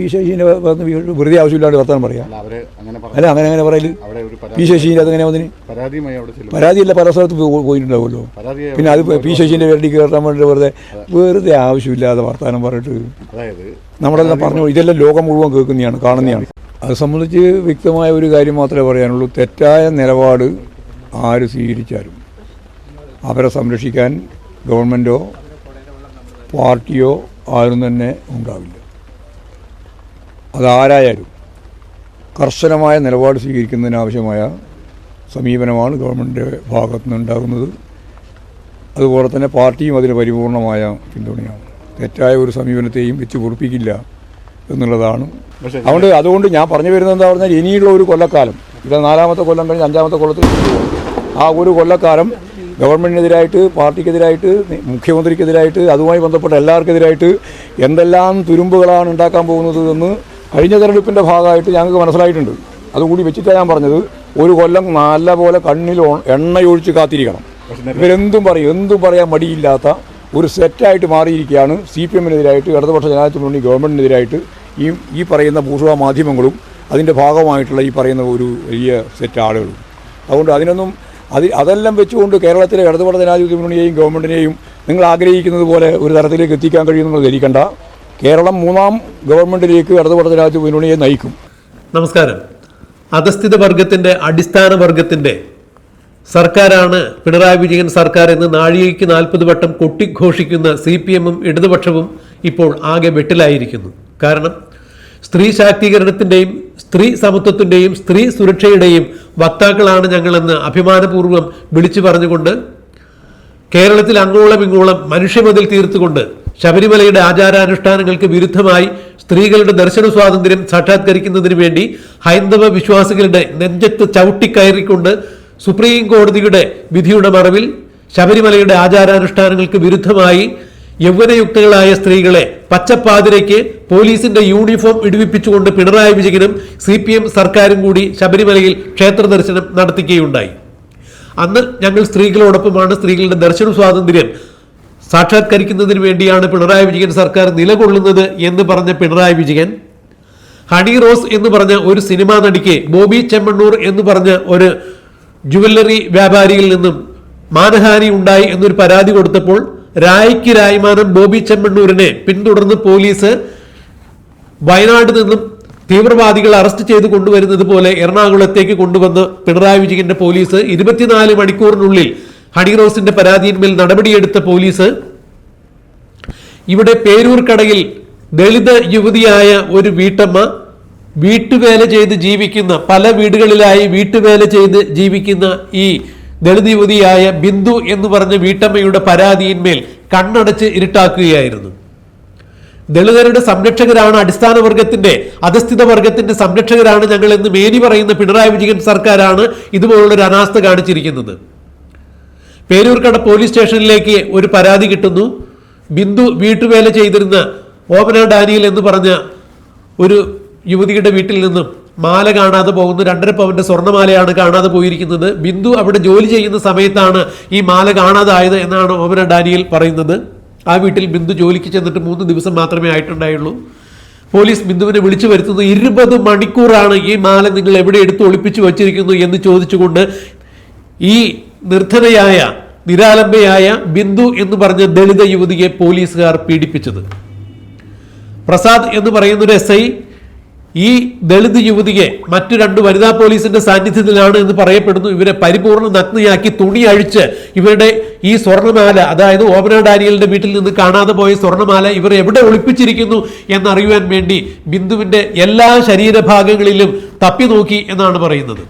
P ശശീനെ വന്ന് വെറുതെ ആവശ്യമില്ലാണ്ട് വർത്താനം പറയാം. അല്ല അങ്ങനെ അങ്ങനെ പറയൽ. പി ശശീന്റെ ശശീന്റെ അതെങ്ങനെ വന്നിന്? പരാതിയല്ല പല സ്ഥലത്ത് പോയിട്ടുണ്ടാവുമല്ലോ. പിന്നെ അത് പി ശശീന്റെ വേണ്ടി കയറാൻ വേണ്ടി വെറുതെ വെറുതെ ആവശ്യമില്ലാതെ വർത്താനം പറഞ്ഞിട്ട്. നമ്മളെല്ലാം പറഞ്ഞു ഇതെല്ലാം ലോകം മുഴുവൻ കേൾക്കുന്നതാണ് കാണുന്നതാണ്. അത് സംബന്ധിച്ച് വ്യക്തമായ ഒരു കാര്യം മാത്രമേ പറയാനുള്ളൂ. തെറ്റായ നിലപാട് ആര് സ്വീകരിച്ചാലും അവരെ സംരക്ഷിക്കാൻ ഗവൺമെന്റോ പാർട്ടിയോ ആരും തന്നെ ഉണ്ടാവില്ല. അതാരായാലും കർശനമായ നിലപാട് സ്വീകരിക്കുന്നതിനാവശ്യമായ സമീപനമാണ് ഗവൺമെന്റ് ഭാഗത്തു നിന്നുണ്ടാകുന്നത് അതുപോലെ തന്നെ പാർട്ടിയും അതിന് പരിപൂർണമായ പിന്തുണയാണ്. തെറ്റായ ഒരു സമീപനത്തെയും വെച്ച് പൊറുപ്പിക്കില്ല എന്നുള്ളതാണ്. അതുകൊണ്ട് അതുകൊണ്ട് ഞാൻ പറഞ്ഞു വരുന്നത് എന്താ പറഞ്ഞാൽ ഇനിയുള്ള ഒരു കൊല്ലക്കാലം ഇത് നാലാമത്തെ കൊല്ലം കഴിഞ്ഞ് അഞ്ചാമത്തെ കൊല്ലത്തിൽ ആ ഒരു കൊല്ലക്കാലം ഗവൺമെന്റിനെതിരായിട്ട് പാർട്ടിക്കെതിരായിട്ട് മുഖ്യമന്ത്രിക്കെതിരായിട്ട് അതുമായി ബന്ധപ്പെട്ട എല്ലാവർക്കെതിരായിട്ട് എന്തെല്ലാം തുരുമ്പുകളാണ് ഉണ്ടാക്കാൻ പോകുന്നത് എന്ന് കഴിഞ്ഞ തെരഞ്ഞെടുപ്പിന്റെ ഭാഗമായിട്ട് ഞങ്ങൾക്ക് മനസ്സിലായിട്ടുണ്ട്. അതുകൂടി വെച്ചിട്ടാണ് ഞാൻ പറഞ്ഞത് ഒരു കൊല്ലം നല്ല പോലെ കണ്ണിൽ എണ്ണയൊഴിച്ച് കാത്തിരിക്കണം. ഇവരെന്തും പറയും എന്തും പറയാൻ മടിയില്ലാത്ത ഒരു സെറ്റായിട്ട് മാറിയിരിക്കുകയാണ് സി പി എമ്മിനെതിരായിട്ട് ഇടതുപക്ഷ ജനാധിപത്യ മുന്നണി ഗവൺമെന്റിനെതിരായിട്ട് ഈ ഈ പറയുന്ന ഭൂഷണ മാധ്യമങ്ങളും അതിന്റെ ഭാഗമായിട്ടുള്ള ഈ പറയുന്ന ഒരു വലിയ സെറ്റ് ആളുകളും. അതുകൊണ്ട് അതിനൊന്നും അത് അതെല്ലാം വെച്ചുകൊണ്ട് കേരളത്തിലെ ഇടതുപക്ഷ ജനാധിപത്യ മുന്നണിയെയും ഗവൺമെന്റിനെയും നിങ്ങൾ ആഗ്രഹിക്കുന്നത് പോലെ ഒരു തരത്തിലേക്ക് എത്തിക്കാൻ കഴിയുമെന്ന് ധരിക്കണ്ട കേരളം മൂന്നാം ഗവൺമെന്റിലേക്ക് ഇടതുപക്ഷ രാജ്യ മുന്നണിയെ നയിക്കും. നമസ്കാരം. അധസ്ഥിത വർഗത്തിന്റെ അടിസ്ഥാന വർഗത്തിന്റെ സർക്കാരാണ് പിണറായി വിജയൻ സർക്കാർ എന്ന് നാഴികയ്ക്ക് നാൽപ്പത് വട്ടം കൊട്ടിഘോഷിക്കുന്ന സി പി എമ്മും ഇടതുപക്ഷവും ഇപ്പോൾ ആകെ വെട്ടിലായിരിക്കുന്നു. കാരണം സ്ത്രീ ശാക്തീകരണത്തിന്റെയും സ്ത്രീ സമത്വത്തിന്റെയും സ്ത്രീ സുരക്ഷയുടെയും വക്താക്കളാണ് ഞങ്ങളെന്ന് അഭിമാനപൂർവം വിളിച്ചു പറഞ്ഞുകൊണ്ട് കേരളത്തിൽ അങ്ങോളം ഇങ്ങോളം മനുഷ്യമതിൽ തീർത്തുകൊണ്ട് ശബരിമലയുടെ ആചാരാനുഷ്ഠാനങ്ങൾക്ക് വിരുദ്ധമായി സ്ത്രീകളുടെ ദർശന സ്വാതന്ത്ര്യം സാക്ഷാത്കരിക്കുന്നതിന് വേണ്ടി ഹൈന്ദവ വിശ്വാസികളുടെ നെഞ്ചത്ത് ചവിട്ടിക്കയറിക്കൊണ്ട് സുപ്രീം കോടതിയുടെ വിധിയുടെ മറവിൽ ശബരിമലയുടെ ആചാരാനുഷ്ഠാനങ്ങൾക്ക് വിരുദ്ധമായി യൗവനയുക്തകളായ സ്ത്രീകളെ പച്ചപ്പാതിരയ്ക്ക് പോലീസിന്റെ യൂണിഫോം ഇടിവിപ്പിച്ചുകൊണ്ട് പിണറായി വിജയനും സി പി എം സർക്കാരും കൂടി ശബരിമലയിൽ ക്ഷേത്ര ദർശനം നടത്തുകയുണ്ടായി. അന്ന് ഞങ്ങൾ സ്ത്രീകളോടൊപ്പമാണ് സ്ത്രീകളുടെ ദർശന സ്വാതന്ത്ര്യം സാക്ഷാത്കരിക്കുന്നതിന് വേണ്ടിയാണ് പിണറായി വിജയൻ സർക്കാർ നിലകൊള്ളുന്നത് എന്ന് പറഞ്ഞ പിണറായി വിജയൻ ഹണി റോസ് എന്ന് പറഞ്ഞ ഒരു സിനിമാ നടിക്ക് ബോബി ചെമ്മണ്ണൂർ എന്ന് പറഞ്ഞ ഒരു ജുവല്ലറി വ്യാപാരിയിൽ നിന്നും മാനഹാനി ഉണ്ടായി എന്നൊരു പരാതി കൊടുത്തപ്പോൾ രായ്ക്ക് രായ്മാനം ബോബി ചെമ്മണ്ണൂരിനെ പിന്തുടർന്ന് പോലീസ് വയനാട് നിന്നും തീവ്രവാദികൾ അറസ്റ്റ് ചെയ്ത് കൊണ്ടുവരുന്നത് പോലെ എറണാകുളത്തേക്ക് കൊണ്ടുവന്ന് പിണറായി വിജയന്റെ പോലീസ് ഇരുപത്തിനാല് മണിക്കൂറിനുള്ളിൽ ഹണിറോസിന്റെ പരാതിയിന്മേൽ നടപടിയെടുത്ത പോലീസ് ഇവിടെ പേരൂർ കടയിൽ ദളിത് യുവതിയായ ഒരു വീട്ടമ്മ വീട്ടുവേല ചെയ്ത് ജീവിക്കുന്ന പല വീടുകളിലായി വീട്ടുവേല ചെയ്ത് ജീവിക്കുന്ന ഈ ദളിത് യുവതിയായ ബിന്ദു എന്ന് പറഞ്ഞ വീട്ടമ്മയുടെ പരാതിയിന്മേൽ കണ്ണടച്ച് ഇരുട്ടാക്കുകയായിരുന്നു. ദളിതരുടെ സംരക്ഷകരാണ് അടിസ്ഥാന വർഗത്തിന്റെ അധസ്ഥിത വർഗത്തിന്റെ സംരക്ഷകരാണ് ഞങ്ങൾ എന്ന് മേനി പറയുന്ന പിണറായി വിജയൻ സർക്കാരാണ് ഇതുപോലുള്ളൊരു അനാസ്ഥ കാണിച്ചിരിക്കുന്നത്. പേരൂർക്കട പോലീസ് സ്റ്റേഷനിലേക്ക് ഒരു പരാതി കിട്ടുന്നു. ബിന്ദു വീട്ടുവേല ചെയ്തിരുന്ന ഓമന ഡാനിയൽ എന്ന് പറഞ്ഞ ഒരു യുവതിയുടെ വീട്ടിൽ നിന്നും മാല കാണാതെ പോകുന്നു രണ്ടര പവന്റെ സ്വർണമാലയാണ് കാണാതെ പോയിരിക്കുന്നത്. ബിന്ദു അവിടെ ജോലി ചെയ്യുന്ന സമയത്താണ് ഈ മാല കാണാതായത് എന്നാണ് ഓമന ഡാനിയൽ പറയുന്നത്. ആ വീട്ടിൽ ബിന്ദു ജോലിക്ക് ചെന്നിട്ട് മൂന്ന് ദിവസം മാത്രമേ ആയിട്ടുണ്ടായുള്ളൂ. പോലീസ് ബിന്ദുവിനെ വിളിച്ചു വരുത്തുന്നു. ഇരുപത് മണിക്കൂറാണ് ഈ മാല നിങ്ങൾ എവിടെ എടുത്ത് ഒളിപ്പിച്ചു വച്ചിരിക്കുന്നു എന്ന് ചോദിച്ചുകൊണ്ട് ഈ നിർധനയായ നിരാലംബയായ ബിന്ദു എന്ന് പറഞ്ഞ ദളിത യുവതിയെ പോലീസുകാർ പീഡിപ്പിച്ചത്. പ്രസാദ് എന്ന് പറയുന്ന ഒരു എസ് ഐ ഈ ദളിത് യുവതിയെ മറ്റു രണ്ട് വനിതാ പോലീസിന്റെ സാന്നിധ്യത്തിലാണ് എന്ന് പറയപ്പെടുന്നു. ഇവരെ പരിപൂർണ നഗ്നയാക്കി തുണി അഴിച്ച് ഇവരുടെ ഈ സ്വർണമാല അതായത് ഓമന ഡാനിയലിന്റെ വീട്ടിൽ നിന്ന് കാണാതെ പോയ സ്വർണമാല ഇവർ എവിടെ ഒളിപ്പിച്ചിരിക്കുന്നു എന്നറിയുവാൻ വേണ്ടി ബിന്ദുവിന്റെ എല്ലാ ശരീരഭാഗങ്ങളിലും തപ്പി നോക്കി എന്നാണ് പറയുന്നത്.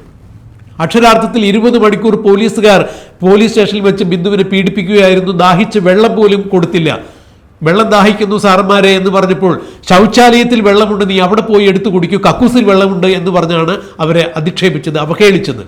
അക്ഷരാർത്ഥത്തിൽ ഇരുപത് മണിക്കൂർ പോലീസുകാർ പോലീസ് സ്റ്റേഷനിൽ വെച്ച് ബിന്ദുവിനെ പീഡിപ്പിക്കുകയായിരുന്നു. ദാഹിച്ച് വെള്ളം പോലും കൊടുത്തില്ല. വെള്ളം ദാഹിക്കുന്നു സാറന്മാരെ എന്ന് പറഞ്ഞപ്പോൾ ശൗചാലയത്തിൽ വെള്ളമുണ്ട് നീ അവിടെ പോയി എടുത്തു കുടിക്കൂ കക്കൂസിൽ വെള്ളമുണ്ട് എന്ന് പറഞ്ഞാണ് അവരെ അധിക്ഷേപിച്ചത് അവഹേളിച്ചത്.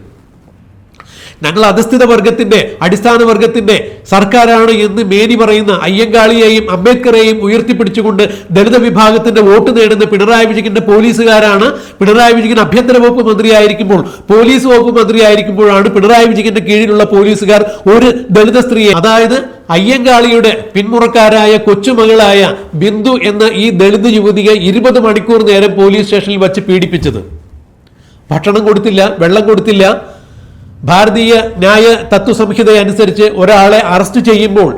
ഞങ്ങൾ അധിഷ്ഠിത വർഗത്തിന്റെ അടിസ്ഥാന വർഗത്തിന്റെ സർക്കാരാണ് എന്ന് മേനി പറയുന്ന അയ്യങ്കാളിയെയും അംബേദ്കറെയും ഉയർത്തിപ്പിടിച്ചുകൊണ്ട് ദളിത വിഭാഗത്തിന്റെ വോട്ട് നേടുന്ന പിണറായി വിജയന്റെ പോലീസുകാരാണ്. പിണറായി വിജയൻ ആഭ്യന്തര വകുപ്പ് മന്ത്രിയായിരിക്കുമ്പോൾ പോലീസ് വകുപ്പ് മന്ത്രിയായിരിക്കുമ്പോഴാണ് പിണറായി വിജയന്റെ കീഴിലുള്ള പോലീസുകാർ ഒരു ദളിത സ്ത്രീയെ. അതായത് അയ്യങ്കാളിയുടെ പിന്മുറക്കാരായ കൊച്ചുമകളായ ബിന്ദു എന്ന ഈ ദളിത് യുവതിയെ ഇരുപത് മണിക്കൂർ നേരം പോലീസ് സ്റ്റേഷനിൽ വച്ച് പീഡിപ്പിച്ചത്. ഭക്ഷണം കൊടുത്തില്ല വെള്ളം കൊടുത്തില്ല ഭാരതീയ ന്യായ തത്വസംഹിത അനുസരിച്ച് ഒരാളെ അറസ്റ്റ് ചെയ്യുമ്പോൾ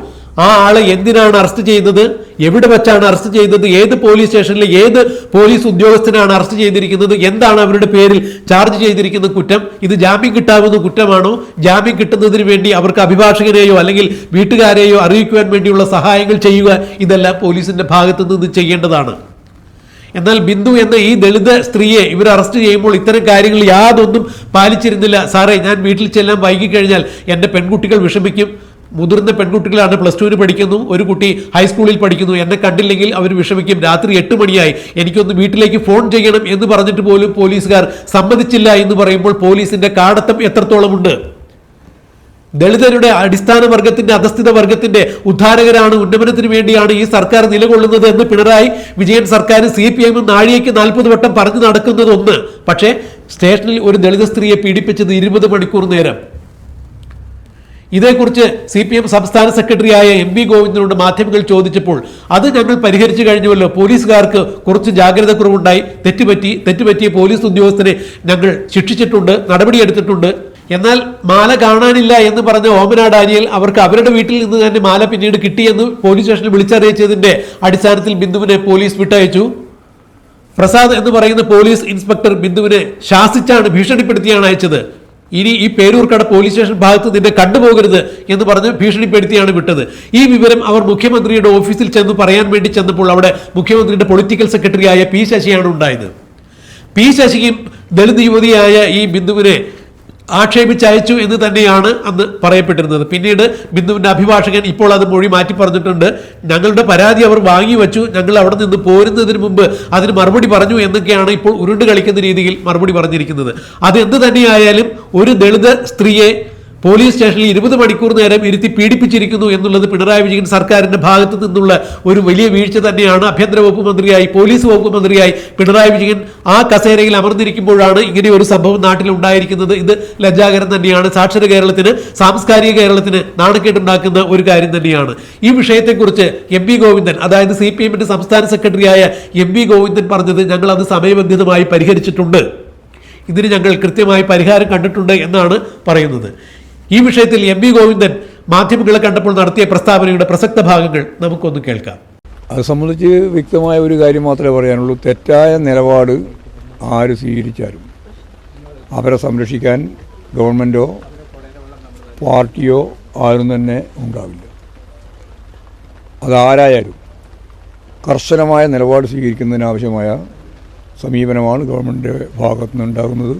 ആ ആളെ എന്തിനാണ് അറസ്റ്റ് ചെയ്യുന്നത്? എവിടെ വെച്ചാണ് അറസ്റ്റ് ചെയ്തത് ഏത് പോലീസ് സ്റ്റേഷനിൽ ഏത് പോലീസ് ഉദ്യോഗസ്ഥനാണ് അറസ്റ്റ് ചെയ്തിരിക്കുന്നത്? എന്താണ് അവരുടെ പേരിൽ ചാർജ് ചെയ്തിരിക്കുന്ന കുറ്റം? ഇത് ജാമ്യം കിട്ടാവുന്ന കുറ്റമാണോ? ജാമ്യം കിട്ടുന്നതിന് വേണ്ടി അവർക്ക് അഭിഭാഷകനെയോ അല്ലെങ്കിൽ വീട്ടുകാരെയോ അറിയിക്കുവാൻ വേണ്ടിയുള്ള സഹായങ്ങൾ ചെയ്യുക ഇതെല്ലാം പോലീസിന്റെ ഭാഗത്തു നിന്ന് ചെയ്യേണ്ടതാണ്. എന്നാൽ ബിന്ദു എന്ന ഈ ദളിത് സ്ത്രീയെ ഇവർ അറസ്റ്റ് ചെയ്യുമ്പോൾ ഇത്തരം കാര്യങ്ങൾ യാതൊന്നും പാലിച്ചിരുന്നില്ല. സാറേ ഞാൻ വീട്ടിൽ ചെല്ലാൻ വൈകിക്കഴിഞ്ഞാൽ എന്റെ പെൺകുട്ടികൾ വിഷമിക്കും. മുതിർന്ന പെൺകുട്ടികളാണ് പ്ലസ് ടുവിന് പഠിക്കുന്നു. ഒരു കുട്ടി ഹൈസ്കൂളിൽ പഠിക്കുന്നു. എന്നെ കണ്ടില്ലെങ്കിൽ അവർ വിഷമിക്കും. രാത്രി എട്ട് മണിയായി. എനിക്കൊന്ന് വീട്ടിലേക്ക് ഫോൺ ചെയ്യണം എന്ന് പറഞ്ഞിട്ട് പോലും പോലീസുകാർ സമ്മതിച്ചില്ല എന്ന് പറയുമ്പോൾ പോലീസിന്റെ കാടത്തം എത്രത്തോളമുണ്ട്? ദളിതരുടെ അടിസ്ഥാന വർഗത്തിന്റെ അധസ്ഥിത വർഗത്തിന്റെ ഉദ്ധാരകരാണ് ഉന്നമനത്തിന് വേണ്ടിയാണ് ഈ സർക്കാർ നിലകൊള്ളുന്നത് എന്ന് പിണറായി വിജയൻ സർക്കാർ സി പി എമ്മും നാഴികയ്ക്ക് നാൽപ്പത് വട്ടം പറഞ്ഞു നടക്കുന്നത് ഒന്ന് പക്ഷേ സ്റ്റേഷനിൽ ഒരു ദളിത സ്ത്രീയെ പീഡിപ്പിച്ചത് ഇരുപത് മണിക്കൂർ നേരം. ഇതേക്കുറിച്ച് സി പി എം സംസ്ഥാന സെക്രട്ടറിയായ എം വി ഗോവിന്ദനോട് മാധ്യമങ്ങൾ ചോദിച്ചപ്പോൾ അത് ഞങ്ങൾ പരിഹരിച്ചു കഴിഞ്ഞുവല്ലോ. പോലീസുകാർക്ക് കുറച്ച് ജാഗ്രതക്കുറവുണ്ടായി. തെറ്റുപറ്റി തെറ്റുപറ്റിയ പോലീസ് ഉദ്യോഗസ്ഥനെ ഞങ്ങൾ ശിക്ഷിച്ചിട്ടുണ്ട് നടപടിയെടുത്തിട്ടുണ്ട്. എന്നാൽ മാല കാണാനില്ല എന്ന് പറഞ്ഞ ഓമന ഡാനിയൽ അവർക്ക് അവരുടെ വീട്ടിൽ നിന്ന് തന്നെ മാല പിന്നീട് കിട്ടിയെന്ന് പോലീസ് സ്റ്റേഷനിൽ വിളിച്ചറിയിച്ചതിന്റെ അടിസ്ഥാനത്തിൽ ബിന്ദുവിനെ പോലീസ് വിട്ടയച്ചു. പ്രസാദ് എന്ന് പറയുന്ന പോലീസ് ഇൻസ്പെക്ടർ ബിന്ദുവിനെ ശാസിച്ചാണ് ഭീഷണിപ്പെടുത്തിയാണ് അയച്ചത്. ഇനി ഈ പേരൂർക്കട പോലീസ് സ്റ്റേഷൻ ഭാഗത്ത് നിന്നെ കണ്ടുപോകരുത് എന്ന് പറഞ്ഞ് ഭീഷണിപ്പെടുത്തിയാണ് വിട്ടത്. ഈ വിവരം അവർ മുഖ്യമന്ത്രിയുടെ ഓഫീസിൽ ചെന്ന് പറയാൻ വേണ്ടി ചെന്നപ്പോൾ അവിടെ മുഖ്യമന്ത്രിയുടെ പൊളിറ്റിക്കൽ സെക്രട്ടറിയായ പി ശശിയാണ് ഉണ്ടായത്. പി ശശിയും ദളിത് യുവതിയായ ഈ ബിന്ദുവിനെ ആക്ഷേപിച്ചയച്ചു എന്ന് തന്നെയാണ് അന്ന് പറയപ്പെട്ടിരുന്നത്. പിന്നീട് ബിന്ദുവിന്റെ അഭിഭാഷകൻ ഇപ്പോൾ അത് മൊഴി മാറ്റി പറഞ്ഞിട്ടുണ്ട്. ഞങ്ങളുടെ പരാതി അവർ വാങ്ങി വെച്ചു. ഞങ്ങൾ അവിടെ നിന്ന് പോരുന്നതിന് മുമ്പ് അതിന് മറുപടി പറഞ്ഞു എന്നൊക്കെയാണ് ഇപ്പോൾ ഉരുണ്ട് കളിക്കുന്ന രീതിയിൽ മറുപടി പറഞ്ഞിരിക്കുന്നത്. അത് എന്ത് തന്നെയായാലും ഒരു ദളിത് സ്ത്രീയെ പോലീസ് സ്റ്റേഷനിൽ ഇരുപത് മണിക്കൂർ നേരം ഇരുത്തി പീഡിപ്പിച്ചിരിക്കുന്നു എന്നുള്ളത് പിണറായി വിജയൻ സർക്കാരിന്റെ ഭാഗത്തു നിന്നുള്ള ഒരു വലിയ വീഴ്ച തന്നെയാണ് ആഭ്യന്തര വകുപ്പ് മന്ത്രിയായി പോലീസ് വകുപ്പ് മന്ത്രിയായി പിണറായി വിജയൻ ആ കസേരയിൽ അമർന്നിരിക്കുമ്പോഴാണ് ഇങ്ങനെ ഒരു സംഭവം നാട്ടിൽ ഉണ്ടായിരിക്കുന്നത്. ഇത് ലജ്ജാകരം തന്നെയാണ്. സാക്ഷര കേരളത്തിന് സാംസ്കാരിക കേരളത്തിന് നാണക്കേടുണ്ടാക്കുന്ന ഒരു കാര്യം തന്നെയാണ്. ഈ വിഷയത്തെക്കുറിച്ച് എം വി ഗോവിന്ദൻ അതായത് സി പി എമ്മിന്റെ സംസ്ഥാന സെക്രട്ടറിയായ എം വി ഗോവിന്ദൻ പറഞ്ഞത് ഞങ്ങൾ അത് സമയബന്ധിതമായി പരിഹരിച്ചിട്ടുണ്ട്. ഇതിന് ഞങ്ങൾ കൃത്യമായി പരിഹാരം കണ്ടിട്ടുണ്ട് എന്നാണ് പറയുന്നത്. ഈ വിഷയത്തിൽ എം വി ഗോവിന്ദൻ മാധ്യമങ്ങളെ കണ്ടപ്പോൾ നടത്തിയ പ്രസ്താവനയുടെ പ്രസക്ത ഭാഗങ്ങൾ നമുക്കൊന്ന് കേൾക്കാം. അത് സംബന്ധിച്ച് വ്യക്തമായ ഒരു കാര്യം മാത്രമേ പറയാനുള്ളൂ. തെറ്റായ നിലപാട് ആര് സ്വീകരിച്ചാലും അവരെ സംരക്ഷിക്കാൻ ഗവൺമെന്റോ പാർട്ടിയോ ആരും തന്നെ ഉണ്ടാവില്ല. അതാരായാലും കർശനമായ നിലപാട് സ്വീകരിക്കുന്നതിനാവശ്യമായ സമീപനമാണ് ഗവൺമെന്റിന്റെ ഭാഗത്തു നിന്നുണ്ടാകുന്നത്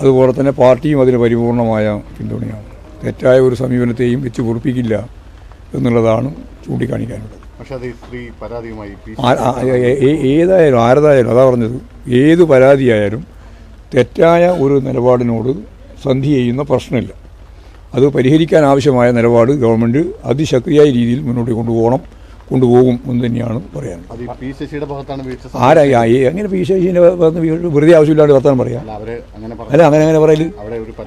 അതുപോലെ തന്നെ പാർട്ടിയും അതിന് പരിപൂർണമായ പിന്തുണയാണ്. തെറ്റായ ഒരു സമീപനത്തെയും വെച്ച് പൊറുപ്പിക്കില്ല എന്നുള്ളതാണ് ചൂണ്ടിക്കാണിക്കാനുള്ളത്. പക്ഷേ അത് സ്ത്രീ പരാതിയുമായി ഏതായാലും ആരതായാലും അതാ പറഞ്ഞത് ഏത് പരാതിയായാലും തെറ്റായ ഒരു നിലപാടിനോട് സന്ധി ചെയ്യുന്ന പ്രശ്നമില്ല. അത് പരിഹരിക്കാൻ ആവശ്യമായ നിലപാട് ഗവൺമെന്റ് അതിശക്തിയായ രീതിയിൽ മുന്നോട്ട് കൊണ്ടുപോകണം. കൊണ്ടുപോകും എന്ന് തന്നെയാണ് പറയാനുള്ളത് ആരാ എങ്ങനെ പി ശശീന്റെ വെറുതെ ആവശ്യമില്ലാണ്ട് വർത്താനം പറയാം. അല്ല അവർ അങ്ങനെ അല്ല അങ്ങനെ അങ്ങനെ പറയൽ.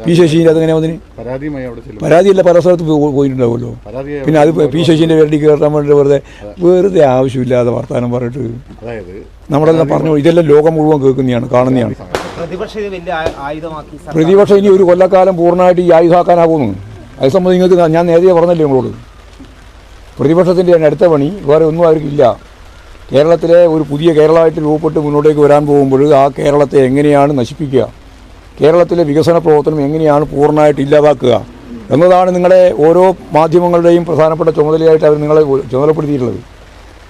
പി ശശീന്റെ അതെങ്ങനെ വന്നിന്? പരാതിയല്ല പല സ്ഥലത്ത് പോയിട്ടുണ്ടാവുമല്ലോ. പിന്നെ അത് പി ശശീന്റെ പേരടി കയറാൻ വേണ്ടി വെറുതെ വെറുതെ ആവശ്യമില്ലാതെ വർത്താനം പറഞ്ഞിട്ട്. അതായത് നമ്മളെല്ലാം പറഞ്ഞു ഇതെല്ലാം ലോകം മുഴുവൻ കേൾക്കുന്നതാണ് കാണുന്നതാണ്. പ്രതിപക്ഷം ഇനി ഒരു കൊല്ലക്കാലം പൂർണമായിട്ട് ഈ ആയുധമാക്കാനാകുന്നു അത് സംബന്ധിച്ച് നിങ്ങൾക്ക് ഞാൻ നേരത്തെ പറഞ്ഞല്ലേ നിങ്ങളോട്? പ്രതിപക്ഷത്തിന്റെ അടുത്ത പണി വേറെ ഒന്നും അവർക്കില്ല. കേരളത്തിലെ ഒരു പുതിയ കേരളമായിട്ട് രൂപപ്പെട്ട് മുന്നോട്ടേക്ക് വരാൻ പോകുമ്പോൾ ആ കേരളത്തെ എങ്ങനെയാണ് നശിപ്പിക്കുക? കേരളത്തിലെ വികസന പ്രവർത്തനം എങ്ങനെയാണ് പൂർണമായിട്ട് ഇല്ലാതാക്കുക? എന്നതാണ് നിങ്ങളെ ഓരോ മാധ്യമങ്ങളുടെയും പ്രധാനപ്പെട്ട ചുമതലയായിട്ട് അവർ നിങ്ങളെ ചുമതലപ്പെടുത്തിയിട്ടുള്ളത്.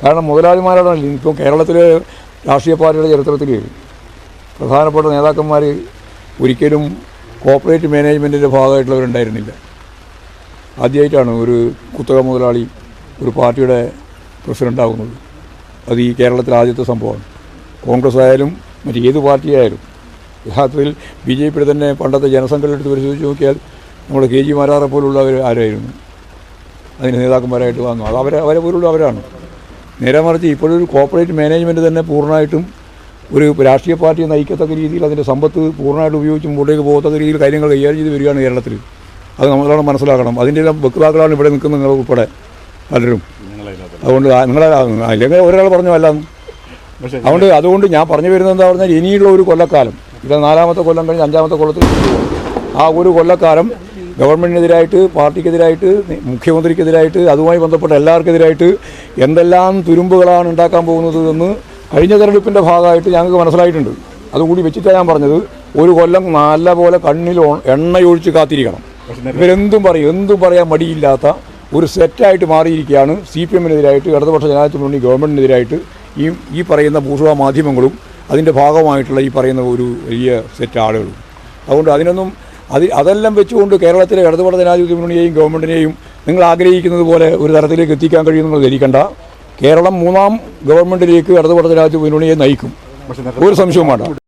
കാരണം മുതലാളിമാരാണ് ഇപ്പോൾ കേരളത്തിലെ രാഷ്ട്രീയ പാർട്ടിയുടെ ചരിത്രത്തിൽ പ്രധാനപ്പെട്ട നേതാക്കന്മാർ ഒരിക്കലും കോർപ്പറേറ്റ് മാനേജ്മെന്റിന്റെ ഭാഗമായിട്ടുള്ളവരുണ്ടായിരുന്നില്ല. ആദ്യമായിട്ടാണ് ഒരു കുത്തക മുതലാളി ഒരു പാർട്ടിയുടെ പ്രസിഡന്റ് ആകുന്നത് അത് ഈ കേരളത്തിലെ ആദ്യത്തെ സംഭവമാണ്. കോൺഗ്രസ് ആയാലും മറ്റേത് പാർട്ടിയായാലും യഥാർത്ഥത്തിൽ ബി ജെ പിയുടെ തന്നെ പണ്ടത്തെ ജനസംഘടന എടുത്ത് പരിശോധിച്ച് നോക്കിയാൽ നമ്മുടെ കെ ജി മാരാറെ പോലുള്ളവർ ആരായിരുന്നു? അതിന് നേതാക്കന്മാരായിട്ട് വന്നു. അത് അവരെ അവരെ പോലുള്ള അവരാണ്. നേരെ മറിച്ച് ഇപ്പോഴൊരു കോർപ്പറേറ്റ് മാനേജ്മെന്റ് തന്നെ പൂർണമായിട്ടും ഒരു രാഷ്ട്രീയ പാർട്ടിയെ നയിക്കത്തക്ക രീതിയിൽ അതിന്റെ സമ്പത്ത് പൂർണമായിട്ട് ഉപയോഗിച്ച് മുമ്പോട്ടേക്ക് പോകത്തക്ക രീതിയിൽ കാര്യങ്ങൾ കൈകാര്യം ചെയ്ത് വരികയാണ് കേരളത്തിൽ. അത് നമ്മളാണ് മനസ്സിലാക്കണം. അതിന്റെ എല്ലാം വക്താക്കളാണ് ഇവിടെ നിൽക്കുന്നത് ഉൾപ്പെടെ. പലരും. അതുകൊണ്ട് നിങ്ങളെ അല്ലെങ്കിൽ ഒരാൾ പറഞ്ഞു അല്ല അതുകൊണ്ട് അതുകൊണ്ട് ഞാൻ പറഞ്ഞു വരുന്നത് എന്താ പറഞ്ഞാൽ ഇനിയുള്ള ഒരു കൊല്ലക്കാലം ഇത് നാലാമത്തെ കൊല്ലം കഴിഞ്ഞ് അഞ്ചാമത്തെ കൊല്ലത്തിൽ ആ ഒരു കൊല്ലക്കാലം ഗവൺമെന്റിനെതിരായിട്ട് പാർട്ടിക്കെതിരായിട്ട് മുഖ്യമന്ത്രിക്കെതിരായിട്ട് അതുമായി ബന്ധപ്പെട്ട എല്ലാവർക്കെതിരായിട്ട് എന്തെല്ലാം തുരുമ്പുകളാണ് ഉണ്ടാക്കാൻ പോകുന്നത് എന്ന് കഴിഞ്ഞ തെരഞ്ഞെടുപ്പിന്റെ ഭാഗമായിട്ട് ഞങ്ങൾക്ക് മനസ്സിലായിട്ടുണ്ട്. അതുകൂടി വെച്ചിട്ടാണ് ഞാൻ പറഞ്ഞത്. ഒരു കൊല്ലം നല്ല പോലെ കണ്ണിൽ എണ്ണയൊഴിച്ച് കാത്തിരിക്കണം. ഇവരെന്തും പറയും എന്തും പറയാൻ മടിയില്ലാത്ത ഒരു സെറ്റായിട്ട് മാറിയിരിക്കുകയാണ്. സി പി എമ്മിനെതിരായിട്ട് ഇടതുപക്ഷ ജനാധിപത്യ മുന്നണി ഗവൺമെന്റിനെതിരായിട്ട് ഈ ഈ പറയുന്ന ഭൂഷണ മാധ്യമങ്ങളും അതിന്റെ ഭാഗമായിട്ടുള്ള ഈ പറയുന്ന ഒരു വലിയ സെറ്റ് ആളുകളും. അതുകൊണ്ട് അതിനൊന്നും അത് അതെല്ലാം വെച്ചുകൊണ്ട് കേരളത്തിലെ ഇടതുപക്ഷ ജനാധിപത്യ മുന്നണിയെയും ഗവൺമെന്റിനെയും നിങ്ങൾ ആഗ്രഹിക്കുന്നത് പോലെ ഒരു തരത്തിലേക്ക് എത്തിക്കാൻ കഴിയുമെന്നുള്ളത് ധരിക്കണ്ട കേരളം മൂന്നാം ഗവൺമെന്റിലേക്ക് ഇടതുപക്ഷ ജനാധിപത്യ മുന്നണിയെ നയിക്കും. ഒരു സംശയവും വേണ്ട